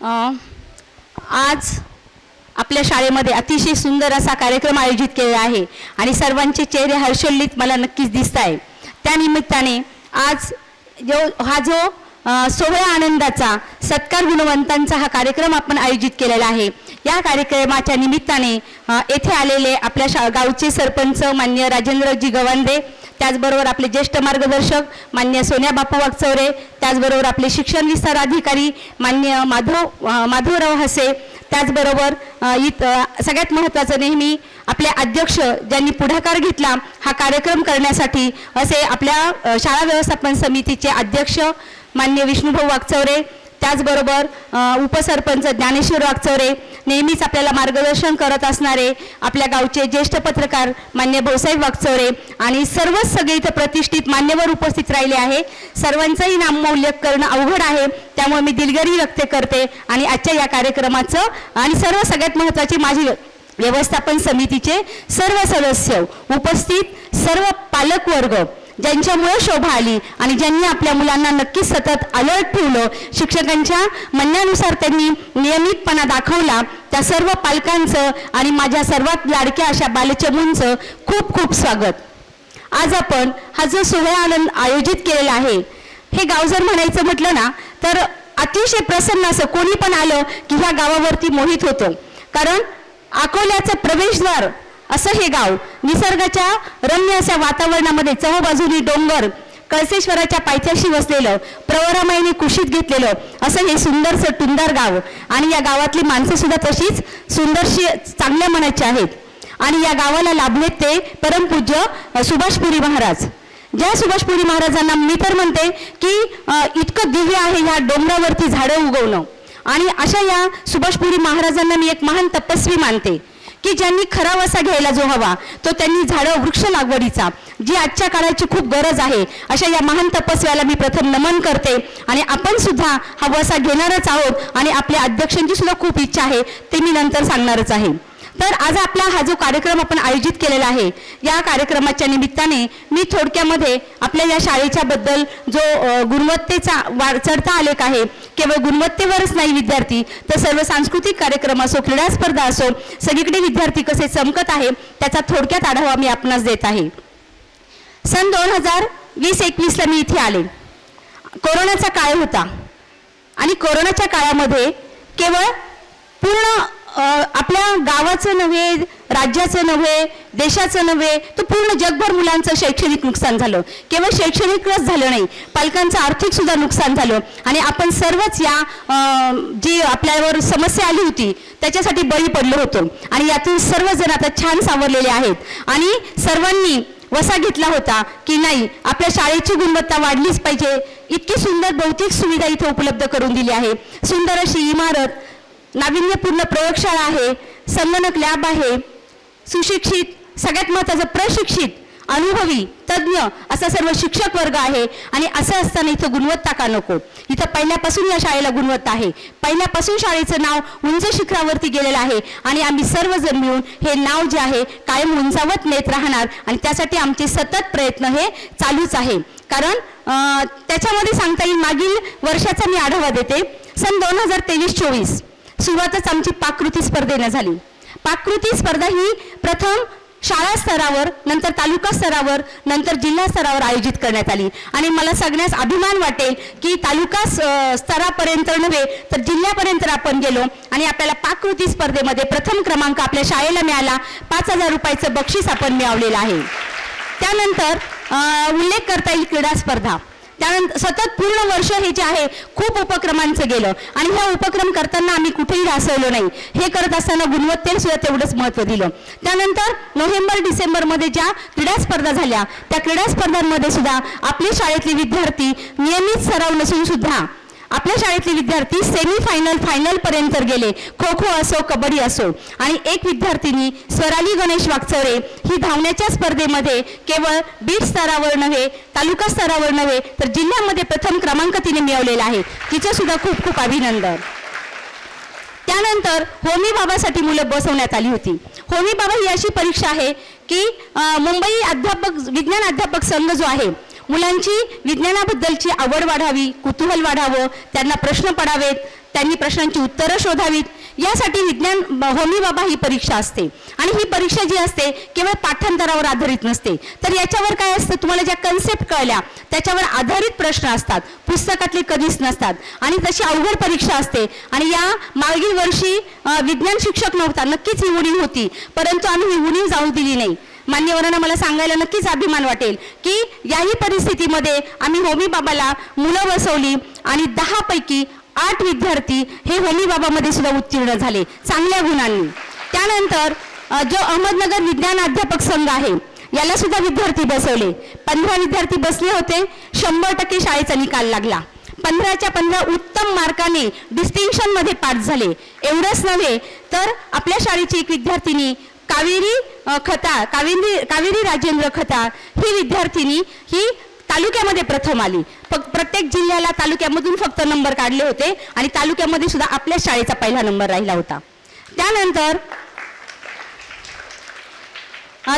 आज आपल्या शाळेमध्ये अतिशय सुंदर असा कार्यक्रम आयोजित केलेला आहे आणि सर्वांचे चेहरे हर्षोल्लित मला नक्कीच दिसत आहे त्यानिमित्ताने आज जो हा जो सोहळा आनंदाचा सत्कार गुणवंतांचा हा कार्यक्रम आपण आयोजित केलेला आहे. या कार्यक्रमाच्या निमित्ताने येथे आलेले आपल्या शा गावचे सरपंच मान्य राजेंद्रजी गवांदे त्याचबरोबर आपले ज्येष्ठ मार्गदर्शक मान्य सोन्या बापू वागचौरे त्याचबरोबर आपले शिक्षण विस्तार अधिकारी मान्य माधव माधवराव हसे त्याचबरोबर इत सगळ्यात महत्त्वाचं नेहमी आपले अध्यक्ष ज्यांनी पुढाकार घेतला हा कार्यक्रम करण्यासाठी असे आपल्या शाळा व्यवस्थापन समितीचे अध्यक्ष मान्य विष्णुभाऊ वागचौरे त्याचबरोबर उपसरपंच ज्ञानेश्वर वागचौरे नेहमीच आपल्याला मार्गदर्शन करत असणारे आपल्या गावचे ज्येष्ठ पत्रकार मान्य भाऊसाहेब वागचौरे आणि सर्वच सगळे इथं प्रतिष्ठित मान्यवर उपस्थित राहिले आहे. सर्वांचंही नामोल्लेख करणं अवघड आहे. त्यामुळे मी दिलगिरी व्यक्त करते आणि आजच्या या कार्यक्रमाचं आणि सर्व सगळ्यात महत्त्वाची माझी व्यवस्थापन समितीचे सर्व सदस्य उपस्थित सर्व पालकवर्ग ज्यांच्यामुळे शोभा आली आणि ज्यांनी आपल्या मुलांना नक्कीच सतत अलर्ट ठेवलं शिक्षकांच्या म्हणण्यानुसार त्यांनी नियमितपणा दाखवला. त्या सर्व पालकांचं आणि माझ्या सर्वात लाडक्या अशा बालचमूंचं खूप खूप स्वागत. आज आपण हा जो सोहळा आनंद आयोजित केलेला आहे हे गाव जर म्हणायचं म्हटलं ना तर अतिशय प्रसन्न असं कोणी पण आलं की ह्या गावावरती मोहित होतं. कारण अकोल्याचं प्रवेशद्वार असं हे गाव निसर्गाच्या रम्य अशा वातावरणामध्ये चहबाजूनी डोंगर कळसेश्वराच्या पायथ्याशी वसलेलं प्रवरामाईने कुशीत घेतलेलं असं हे सुंदरसं टुंदार गाव. आणि या गावातली माणसं सुद्धा तशीच सुंदरशी चांगल्या मनाची आहेत. आणि या गावाला लाभलेत ते परमपूज्य सुभाषपुरी महाराज. ज्या सुभाषपुरी महाराजांना मी तर म्हणते की इतकं दिव्य आहे ह्या डोंगरावरती झाडं उगवणं. आणि अशा या सुभाषपुरी महाराजांना मी एक महान तपस्वी मानते. की ज्यांनी खरा वसा घ्यायला जो हवा तो त्यांनी झाडं वृक्ष लागवडीचा जी आजच्या काळाची खूप गरज आहे अशा या महान तपस्व्याला मी प्रथम नमन करते. आणि आपण सुद्धा हा वसा घेणारच आहोत आणि आपल्या अध्यक्षांची सुद्धा खूप इच्छा आहे ते मी नंतर सांगणारच आहे. तर आज आपला हा जो कार्यक्रम आपण आयोजित केलेला आहे या कार्यक्रमाच्या निमित्ताने मी थोडक्यामध्ये आपल्या या शाळेच्या बद्दल जो गुणवत्तेचा वाढ चढता आलेख आहे केवळ गुणवत्तेवरच नाही विद्यार्थी तर सर्व सांस्कृतिक कार्यक्रम असो क्रीडा स्पर्धा असो सगळीकडे विद्यार्थी कसे चमकत आहे त्याचा थोडक्यात आढावा मी आपणास देत आहे. सन दोन हजार वीस एकवीसला मी इथे आले. कोरोनाचा काळ होता. आणि कोरोनाच्या काळामध्ये केवळ पूर्ण आपल्या गावाचं नव्हे राज्याचं नव्हे देशाचं नव्हे तर पूर्ण जगभर मुलांचं शैक्षणिक नुकसान झालं. केवळ शैक्षणिकच झालं नाही पालकांचं आर्थिक सुद्धा नुकसान झालं. आणि आपण सर्वच या जी आपल्यावर समस्या आली होती त्याच्यासाठी बळी पडलो होतो. आणि यातून सर्वजण आता छान सावरलेले आहेत. आणि सर्वांनी वसा घेतला होता की नाही आपल्या शाळेची गुणवत्ता वाढलीच पाहिजे. इतकी सुंदर भौतिक सुविधा इथे उपलब्ध करून दिली आहे. सुंदर अशी इमारत नाविन्यपूर्ण प्रयोगशाळा आहे संगणक लॅब आहे. सुशिक्षित सगळ्यात महत्त्वाचं प्रशिक्षित अनुभवी तज्ज्ञ असा सर्व शिक्षक वर्ग आहे आणि असं असताना इथं गुणवत्ता का नको? इथं पहिल्यापासून या शाळेला गुणवत्ता आहे. पहिल्यापासून शाळेचं नाव उंच शिखरावरती गेलेलं आहे आणि आम्ही सर्वजण मिळून हे नाव जे आहे कायम उंचावत नेत राहणार आणि त्यासाठी आमचे सतत प्रयत्न हे चालूच आहे. कारण त्याच्यामध्ये सांगता येईल मागील वर्षाचा मी आढावा देते. सन दोन हजार तेवीस चोवीस. सुरुवातच आमची पाककृती स्पर्धेनं झाली. पाककृती स्पर्धा ही प्रथम शाळा स्तरावर नंतर तालुका स्तरावर नंतर जिल्हा स्तरावर आयोजित करण्यात आली. आणि मला सगळ्यास अभिमान वाटेल की तालुका स्तरापर्यंत नव्हे तर जिल्ह्यापर्यंत आपण गेलो आणि आपल्याला पाककृती स्पर्धेमध्ये प्रथम क्रमांक आपल्या शाळेला मिळाला. पाच हजार रुपयाचं बक्षीस आपण मिळवलेलं आहे. त्यानंतर उल्लेख करता येईल क्रीडा स्पर्धा. त्यानंतर सतत पूर्ण वर्ष हे जे आहे खूप उपक्रमांचं गेलं. आणि हे उपक्रम करताना आम्ही कुठेही ढासळलो नाही. हे करत असताना गुणवत्तेला सुद्धा तेवढंच महत्त्व दिलं. त्यानंतर नोव्हेंबर डिसेंबरमध्ये ज्या क्रीडा स्पर्धा झाल्या त्या क्रीडा स्पर्धांमध्ये सुद्धा आपली शाळेतले विद्यार्थी नियमित सराव नसून सुद्धा आपल्या शाळेतले विद्यार्थी सेमी फायनल फायनल पर्यंत गेले. खो खो असो कबड्डी असो. आणि एक विद्यार्थिनी स्वराली गणेश वागचौरे ही धावण्याच्या स्पर्धेमध्ये केवळ बीट स्तरावर नव्हे तालुका स्तरावर नव्हे तर जिल्ह्यामध्ये प्रथम क्रमांक तिने मिळवलेला आहे. तिचं सुद्धा खूप खूप अभिनंदन. त्यानंतर होमी बाबासाठी मुलं बसवण्यात आली होती. होमी बाबा ही अशी परीक्षा आहे की मुंबई अध्यापक विज्ञान अध्यापक संघ जो आहे मुलांची विज्ञानाबद्दलची आवड वाढावी कुतूहल वाढावं त्यांना प्रश्न पडावेत त्यांनी प्रश्नांची उत्तरं शोधावीत यासाठी विज्ञान होमी बाबा ही परीक्षा असते. आणि ही परीक्षा जी असते केवळ पाठांतरावर आधारित नसते. तर याच्यावर काय असतं? तुम्हाला ज्या कन्सेप्ट कळल्या त्याच्यावर आधारित प्रश्न असतात. पुस्तकातले कधीच नसतात. आणि तशी अवघड परीक्षा असते. आणि या मागील वर्षी विज्ञान शिक्षक नव्हता. नक्कीच ही उणीव होती. परंतु आम्ही ही उणीव जाऊ दिली नाही. मान्यवरांना मला सांगायला नक्कीच अभिमान वाटेल की याही परिस्थितीमध्ये आम्ही होमी बाबाला मुलं बसवली आणि दहापैकी आठ विद्यार्थी हे होमी बाबामध्ये सुद्धा उत्तीर्ण झाले चांगल्या गुणांनी. त्यानंतर जो अहमदनगर विज्ञान अध्यापक संघ आहे याला सुद्धा विद्यार्थी बसवले. पंधरा विद्यार्थी बसले होते शंभर टक्के शाळेचा निकाल लागला. पंधराच्या पंधरा उत्तम मार्काने डिस्टिंक्शनमध्ये पास झाले. एवढंच नव्हे तर आपल्या शाळेची एक विद्यार्थिनी कावेरी खता कावेरी कावेरी राजेंद्र खता ही विद्यार्थिनी ही तालुक्यामध्ये प्रथम आली. प्रत्येक जिल्ह्याला तालुक्यामधून फक्त नंबर काढले होते आणि तालुक्यामध्ये सुद्धा आपल्या शाळेचा पहिला नंबर राहिला होता. त्यानंतर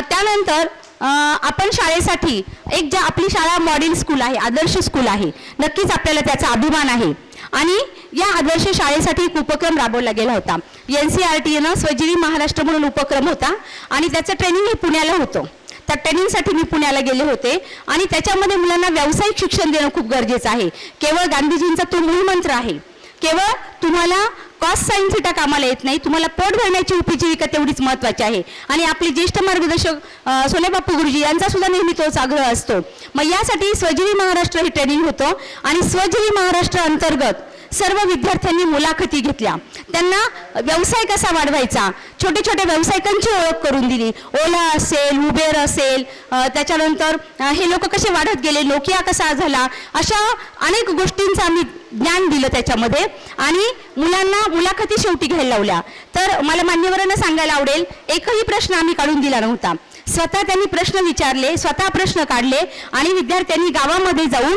त्यानंतर आपण शाळेसाठी एक ज्या आपली शाळा मॉडेल स्कूल आहे आदर्श स्कूल आहे नक्कीच आपल्याला त्याचा अभिमान आहे. आणि या आदर्श शाळेसाठी एक उपक्रम राबवला गेला होता. एन सी आर टी एनं स्वजीवी महाराष्ट्र म्हणून उपक्रम होता आणि त्याचं ट्रेनिंग हे पुण्याला होतं. त्या ट्रेनिंगसाठी मी पुण्याला गेले होते आणि त्याच्यामध्ये मुलांना व्यावसायिक शिक्षण देणं खूप गरजेचं आहे. केवळ गांधीजींचा तो मूलमंत्र आहे. केवळ तुम्हाला कॉस्ट साईन कामाला येत नाही तुम्हाला पोट भरण्याची उपजीविका तेवढीच महत्वाची आहे. आणि आपले ज्येष्ठ मार्गदर्शक सोनेबापू गुरुजी यांचा सुद्धा नेहमी तोच आग्रह असतो. मग यासाठी स्वजीवी महाराष्ट्र हे ट्रेनिंग होतं आणि स्वजीवी महाराष्ट्र अंतर्गत सर्व विद्यार्थ्यांनी मुलाखती घेतल्या. त्यांना व्यवसाय कसा वाढवायचा? छोटे छोटे व्यावसायिकांची ओळख करून दिली. ओला असेल उबेर असेल त्याच्यानंतर हे लोक कसे वाढत गेले नोकिया कसा झाला अशा अनेक गोष्टींचं आम्ही ज्ञान दिलं त्याच्यामध्ये आणि मुलांना मुलाखती शेवटी घ्यायला लावल्या. तर मला मान्यवरांना सांगायला आवडेल एकही प्रश्न आम्ही काढून दिला नव्हता. स्वतः त्यांनी प्रश्न विचारले स्वतः प्रश्न काढले आणि विद्यार्थ्यांनी गावामध्ये जाऊन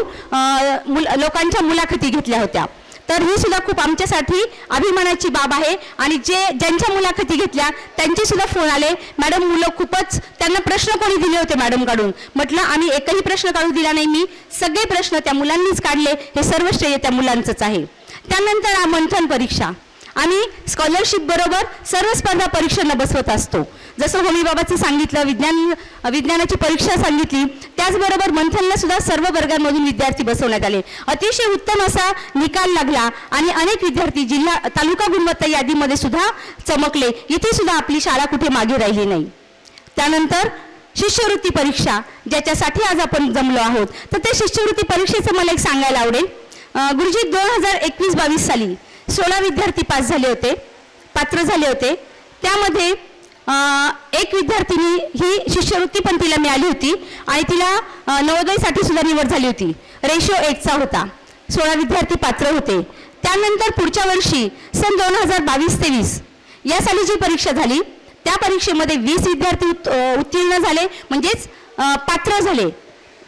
मुल- लोकांच्या मुलाखती घेतल्या होत्या. तर ही सुद्धा खूप आमच्यासाठी अभिमानाची बाब आहे. आणि जे ज्यांच्या मुलाखती घेतल्या त्यांचे सुद्धा फोन आले. मॅडम मुलं खूपच त्यांना प्रश्न कोणी दिले होते मॅडम काढून? म्हटलं आम्ही एकही प्रश्न काढू दिला नाही. मी सगळे प्रश्न त्या मुलांनीच काढले. हे सर्व श्रेय त्या मुलांचंच आहे. त्यानंतर मंथन परीक्षा. आम्ही स्कॉलरशिप बरोबर सर्व स्पर्धा परीक्षांना बसवत असतो. जसं होमी बाबाचं सांगितलं विज्ञान विज्ञानाची परीक्षा सांगितली त्याचबरोबर मंथनला सुद्धा सर्व वर्गांमधून विद्यार्थी बसवण्यात आले. अतिशय उत्तम असा निकाल लागला आणि अनेक विद्यार्थी जिल्हा तालुका गुणवत्ता यादीमध्ये सुद्धा चमकले. इथे सुद्धा आपली शाळा कुठे मागे राहिली नाही. त्यानंतर शिष्यवृत्ती परीक्षा ज्याच्यासाठी आज आपण जमलो आहोत. तर त्या शिष्यवृत्ती परीक्षेचं मला एक सांगायला आवडेल. गुरुजी दोन हजार एकवीस बावीस साली सोळा विद्यार्थी पास झाले होते पात्र झाले होते. त्यामध्ये एक विद्यार्थिनी ही शिष्यवृत्ती पण तिला मिळाली होती आणि तिला नवोदयसाठी सुद्धा निवड झाली होती. रेशो एकचा होता. सोळा विद्यार्थी पात्र होते. त्यानंतर पुढच्या वर्षी सन दोन हजार बावीस तेवीस या साली जी परीक्षा झाली त्या परीक्षेमध्ये वीस विद्यार्थी उत- उत्तीर्ण झाले. म्हणजेच पात्र झाले.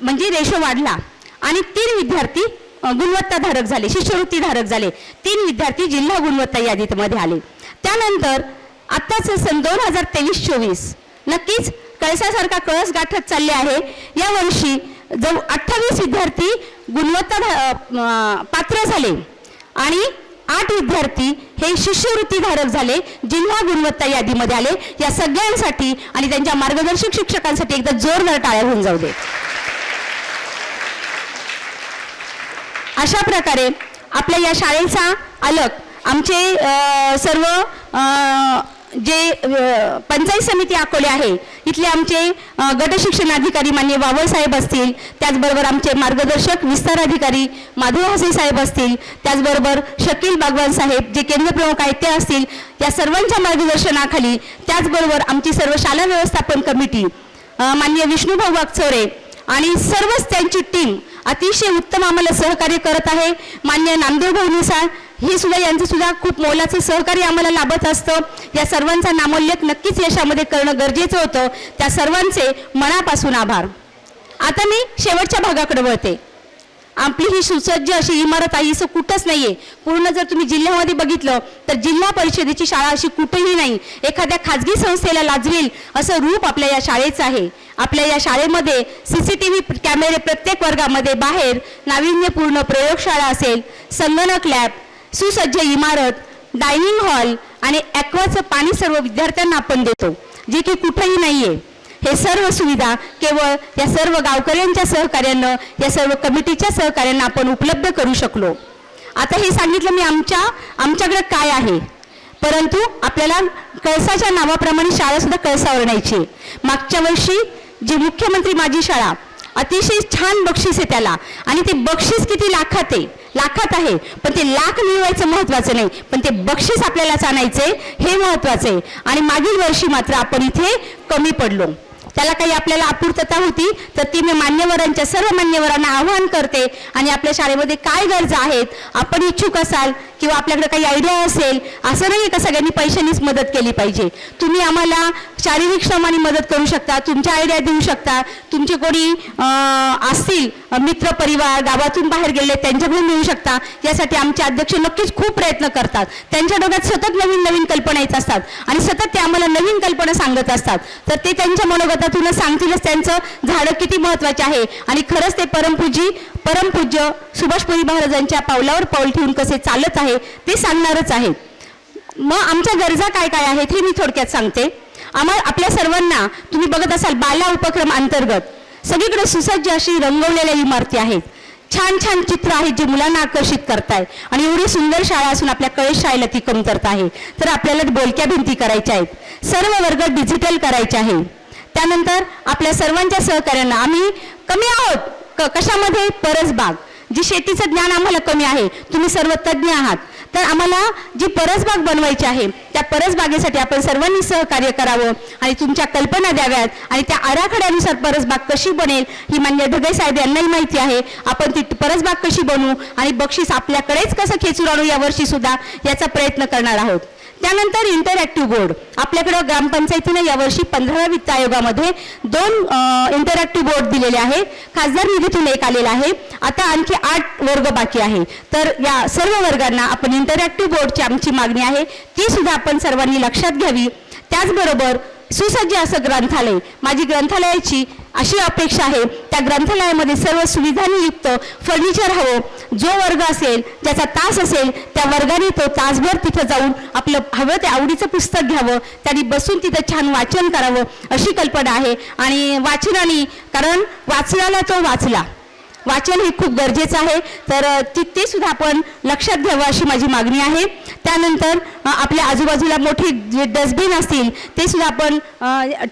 म्हणजे रेशो वाढला. आणि तीन विद्यार्थी गुणवत्ताधारक झाले. शिष्यवृत्तीधारक झाले. तीन विद्यार्थी जिल्हा गुणवत्ता यादीमध्ये आले. त्यानंतर आत्ताच सन दोन हजार तेवीस चोवीस नक्कीच कळसासारखा कळस गाठत चालले आहे. या वर्षी जव अठ्ठावीस विद्यार्थी गुणवत्ता पात्र झाले आणि आठ विद्यार्थी हे शिष्यवृत्तीधारक झाले जिल्हा गुणवत्ता यादीमध्ये आले. या सगळ्यांसाठी आणि त्यांच्या मार्गदर्शक शिक्षकांसाठी एकदा जोरदार टाळ्या होऊन जाऊ दे. अशा प्रकारे आपल्या या शाळेचा अलग आमचे सर्व जे पंचायत समिती अकोले आहे इथले आमचे गट शिक्षण अधिकारी मान्य बाबासाहेब असतील त्याचबरोबर आमचे मार्गदर्शक विस्तार अधिकारी माधव हसे साहेब असतील त्याचबरोबर शकील बागवान साहेब जे केंद्र प्रमुख आहेत ते असतील या सर्वांच्या मार्गदर्शनाखाली त्याचबरोबर आमची सर्व शाळा व्यवस्थापन कमिटी मान्य माननीय विष्णुभाऊ वागचोरे आणि सर्वच त्यांची टीम अतिशय उत्तम आम्हाला सहकार्य करत आहे. मान्य नामदेव भाऊ हे सुद्धा यांचं सुद्धा खूप मोलाचं सहकार्य आम्हाला लाभत असतं. या सर्वांचा नामोल्लेख नक्कीच यशामध्ये करणं गरजेचं होतं. त्या सर्वांचे मनापासून आभार. आता मी शेवटच्या भागाकडे वळते. आपली ही सुसज्ज अशी इमारत आहे असं कुठंच नाही आहे पूर्ण जर तुम्ही जिल्ह्यामध्ये बघितलं तर जिल्हा परिषदेची शाळा अशी कुठेही नाही. एखाद्या खाजगी संस्थेला लाजवेल असं रूप आपल्या या शाळेचं आहे. आपल्या या शाळेमध्ये सी सी टी व्ही कॅमेरे प्रत्येक वर्गामध्ये बाहेर नाविन्यपूर्ण प्रयोगशाळा असेल संगणक लॅब सुसज्ज इमारत डायनिंग हॉल आणि ॲक्वाचं पाणी सर्व विद्यार्थ्यांना आपण देतो जे की कुठंही नाही आहे हे सर्व सुविधा केवळ या सर्व गावकऱ्यांच्या सहकार्यानं या सर्व कमिटीच्या सहकार्यानं आपण उपलब्ध करू शकलो. आता हे सांगितलं मी आमच्या आमच्याकडे काय आहे? परंतु आपल्याला कळसाच्या नावाप्रमाणे शाळा सुद्धा कळसावर न्यायची मागच्या वर्षी जी मुख्यमंत्री माझी शाळा अतिशय छान बक्षीस आहे त्याला. आणि ते बक्षीस किती लाखात आहे? लाखात आहे. पण ते लाख मिळवायचं महत्वाचं नाही. पण ते बक्षीस आपल्यालाच आणायचे हे महत्वाचं आहे आणि मागील वर्षी मात्र आपण इथे कमी पडलो. त्याला काही आपल्याला आपूर्तता होती तर ती मी मान्यवरांच्या सर्व मान्यवरांना आवाहन करते. आणि आपल्या शाळेमध्ये काय गरजा आहेत आपण इच्छुक असाल किंवा आपल्याकडे काही आयडिया असेल असं नाही का सगळ्यांनी पैशांनीच मदत केली पाहिजे? तुम्ही आम्हाला शारीरिक श्रमाने मदत करू शकता तुमच्या आयडिया देऊ शकता. तुमचे कोणी असतील मित्र परिवार गावातून बाहेर गेले त्यांच्याकडून मिळू शकता. यासाठी आमचे अध्यक्ष नक्कीच खूप प्रयत्न करतात. त्यांच्या डोक्यात सतत नवीन नवीन कल्पना येत असतात आणि सतत ते आम्हाला नवीन कल्पना सांगत असतात. तर ते त्यांच्या मनोगतातूनच सांगतीलच त्यांचं झाडं किती महत्त्वाचे आहे. आणि खरंच ते परमपूजी परमपूज्य सुभाषपुरी महाराजांच्या पावलावर पाऊल ठेवून कसे चालत आहे ते सांगणारच आहे. मग आमच्या गरजा काय काय आहेत हे मी थोडक्यात सांगते. आम्हाला आपल्या सर्वांना तुम्ही बघत असाल बाला उपक्रम अंतर्गत सगळीकडे सुसज्ज अशी रंगवलेल्या इमारती आहेत. छान छान चित्र आहेत जे मुलांना आकर्षित करताय आणि एवढी सुंदर शाळा असून आपल्या कळेश शाळेला ती कमतरता आहे. तर आपल्याला बोलक्या भिंती करायच्या आहेत. सर्व वर्ग डिजिटल करायचे आहे. त्यानंतर आपल्या सर्वांच्या सहकार्यांना आम्ही कमी आहोत. क- कशामध्ये? परसबाग. जी शेतीचं ज्ञान आम्हाला कमी आहे तुम्ही सर्व तज्ज्ञ आहात. तर आम्हाला जी परसबाग बनवायची आहे त्या परसबागेसाठी आपण सर्वांनी सहकार्य करावं आणि तुमच्या कल्पना द्याव्यात आणि त्या आराखड्यानुसार परसबाग कशी बनेल ही मान्य ढगे साहेब यांनाही माहिती आहे. आपण ती परसबाग कशी बनवू आणि बक्षीस आपल्याकडेच कसं खेचून आणू यावर्षी सुद्धा याचा प्रयत्न करणार आहोत. त्यानंतर इंटरॅक्टिव्ह बोर्ड आपल्याकडं ग्रामपंचायतीनं यावर्षी पंधराव्या वित्त आयोगामध्ये दोन इंटरॅक्टिव्ह बोर्ड दिलेले आहेत खासदार निधीतून एक आलेला आहे. आता आणखी आठ वर्ग बाकी आहे. तर या सर्व वर्गांना आपण इंटरॅक्टिव्ह बोर्डची आमची मागणी आहे. ती सुद्धा आपण सर्वांनी लक्षात घ्यावी. त्याचबरोबर सुसज्ज असं ग्रंथालय. माझी ग्रंथालयाची अशी अपेक्षा आहे. त्या ग्रंथालयामध्ये सर्व सुविधांनी युक्त फर्निचर हवं. जो वर्ग असेल ज्याचा तास असेल त्या वर्गाने तो तासभर तिथं जाऊन आपलं हवं ते आवडीचं पुस्तक घ्यावं. त्यांनी बसून तिथं छान वाचन करावं अशी कल्पना आहे. आणि वाचनाने कारण वाचनाला तो वाचला. वाचन हे खूप गरजेचं आहे. तर ती ते सुद्धा आपण लक्षात घ्यावं अशी माझी मागणी आहे. त्यानंतर आपल्या आजूबाजूला मोठी जे डस्टबिन असतील ते सुद्धा आपण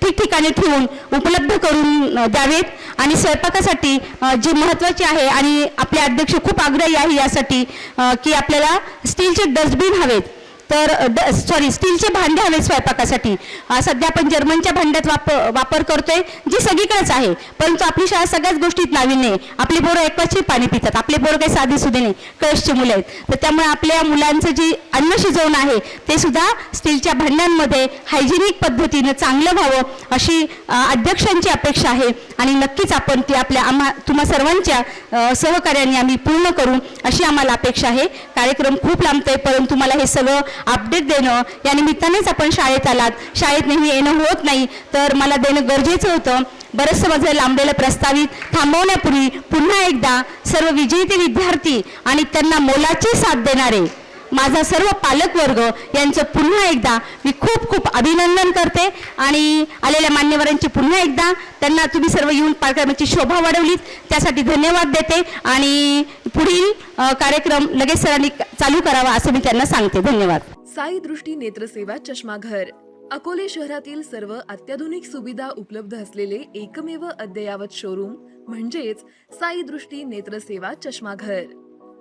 ठिकठिकाणी ठेवून उपलब्ध करून द्यावेत. आणि स्वयंपाकासाठी जे महत्त्वाचे आहे आणि आपले अध्यक्ष खूप आग्रही आहे यासाठी की आपल्याला स्टीलचे डस्टबिन हवेत. तर सॉरी स्टीलचे भांडे हवे स्वयंपाकासाठी. सध्या आपण जर्मनच्या भांड्यात वाप वापर करतोय जी सगळीकडेच आहे. परंतु आपली शाळा सगळ्याच गोष्टीत नाविन्य आहे. आपली पोरं एकवाची पाणी पितात. आपले पोरं काही साधी सुधी नाही. कळशचे मुलं आहेत. तर त्यामुळे आपल्या मुलांचं जे अन्न शिजवणं आहे ते सुद्धा स्टीलच्या भांड्यांमध्ये हायजेनिक पद्धतीनं चांगलं व्हावं अशी अध्यक्षांची अपेक्षा आहे. आणि नक्कीच आपण ती आपल्या आम्हा तुम्हा सर्वांच्या सहकार्याने आम्ही पूर्ण करू अशी आम्हाला अपेक्षा आहे. कार्यक्रम खूप आहे परंतु मला हे सगळं अपडेट देणं या निमित्तानेच आपण शाळेत आलात. शाळेत नेहमी येणं होत नाही तर मला देणं गरजेचं होतं. बरंचसं माझं लांबलेलं प्रस्तावित थांबवण्यापूर्वी पुन्हा एकदा सर्व विजेते विद्यार्थी आणि त्यांना मोलाची साथ देणारे माझा सर्व पालकवर्ग यांचं पुन्हा एकदा मी खूप खूप अभिनंदन करते. आणि आलेल्या मान्यवरांची पुन्हा एकदा त्यांना तुम्ही सर्व येऊन कार्यक्रमाची शोभा वाढवलीत. त्यासाठी धन्यवाद देते. आणि पुढील कार्यक्रम लगेच सरांनी चालू करावा असं मी त्यांना सांगते. धन्यवाद. साई दृष्टी नेत्रसेवा चष्माघर. अकोले शहरातील सर्व अत्याधुनिक सुविधा उपलब्ध असलेले एकमेव अद्ययावत शोरूम म्हणजेच साई दृष्टी नेत्रसेवा चष्माघर.